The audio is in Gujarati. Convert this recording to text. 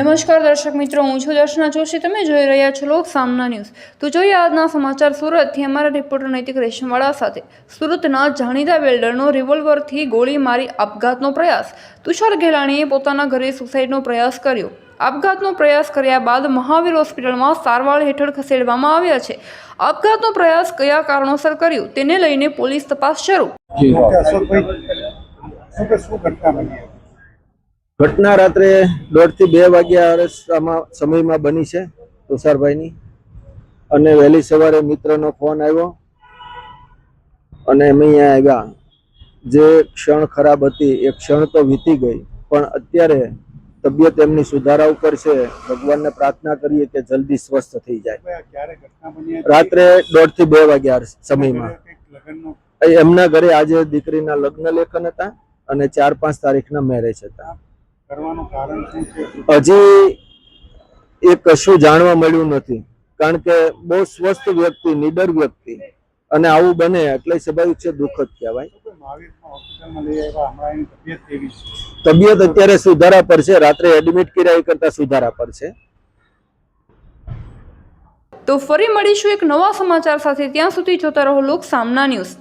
નમસ્કાર દર્શક મિત્રો હું છું દર્શના જોશી. તમે જોઈ રહ્યા છો લોક સામના ન્યૂઝ. તો જોઈએ આજના સમાચાર સુરતથી અમારા રિપોર્ટર નૈતિક રેશમવાળા સાથે. સુરતના જાણીતા વેલ્ડરનો રિવોલ્વરથી ગોળી મારી આપઘાતનો પ્રયાસ. તુષાર ઘેલાણીએ પોતાના ઘરે સુસાઇડનો પ્રયાસ કર્યો. આપઘાતનો પ્રયાસ કર્યા બાદ મહાવીર હોસ્પિટલમાં સારવાર હેઠળ ખસેડવામાં આવ્યા છે. આપઘાતનો પ્રયાસ કયા કારણોસર કર્યો તેને લઈને પોલીસ તપાસ શરૂ. ઘટના રાત્રે દોઢ દોઢથી બે વાગ્યા અરસામાં સમયમાં બની છે તુષારભાઈની. અને વહેલી સવારે મિત્રનો ફોન આવ્યો અને અમે અહીંયા આવ્યા. જે ક્ષણ ખરાબ હતી એ ક્ષણ તો વીતી ગઈ પણ અત્યારે તબિયત એમની સુધારા ઉપર છે ભગવાનને પ્રાર્થના કરીએ કે જલ્દી સ્વસ્થ થઈ જાય. રાત્રે દોઢ દોઢથી બે વાગ્યા સમયમાં. એમના ઘરે આજે દીકરીના લગ્ન લેખન હતા અને ચાર પાંચ તારીખના મેરેજ હતા. કરવાનું કારણ શું છે? હજી એ કશું જાણવા મળ્યું નથી. કારણ કે બહુ સ્વસ્થ વ્યક્તિ નિડર વ્યક્તિ. અને આવું બને એટલે સ્વાભાવિક છે દુઃખદ કહેવાય. તબિયત તબિયત અત્યારે સુધારા પર છે. રાત્રે એડમિટ કર્યા એ કરતા સુધારા પર છે. તો ફરી મળીશું એક નવા સમાચાર સાથે. ત્યાં સુધી જોતા રહો લોક સામના ન્યૂઝ.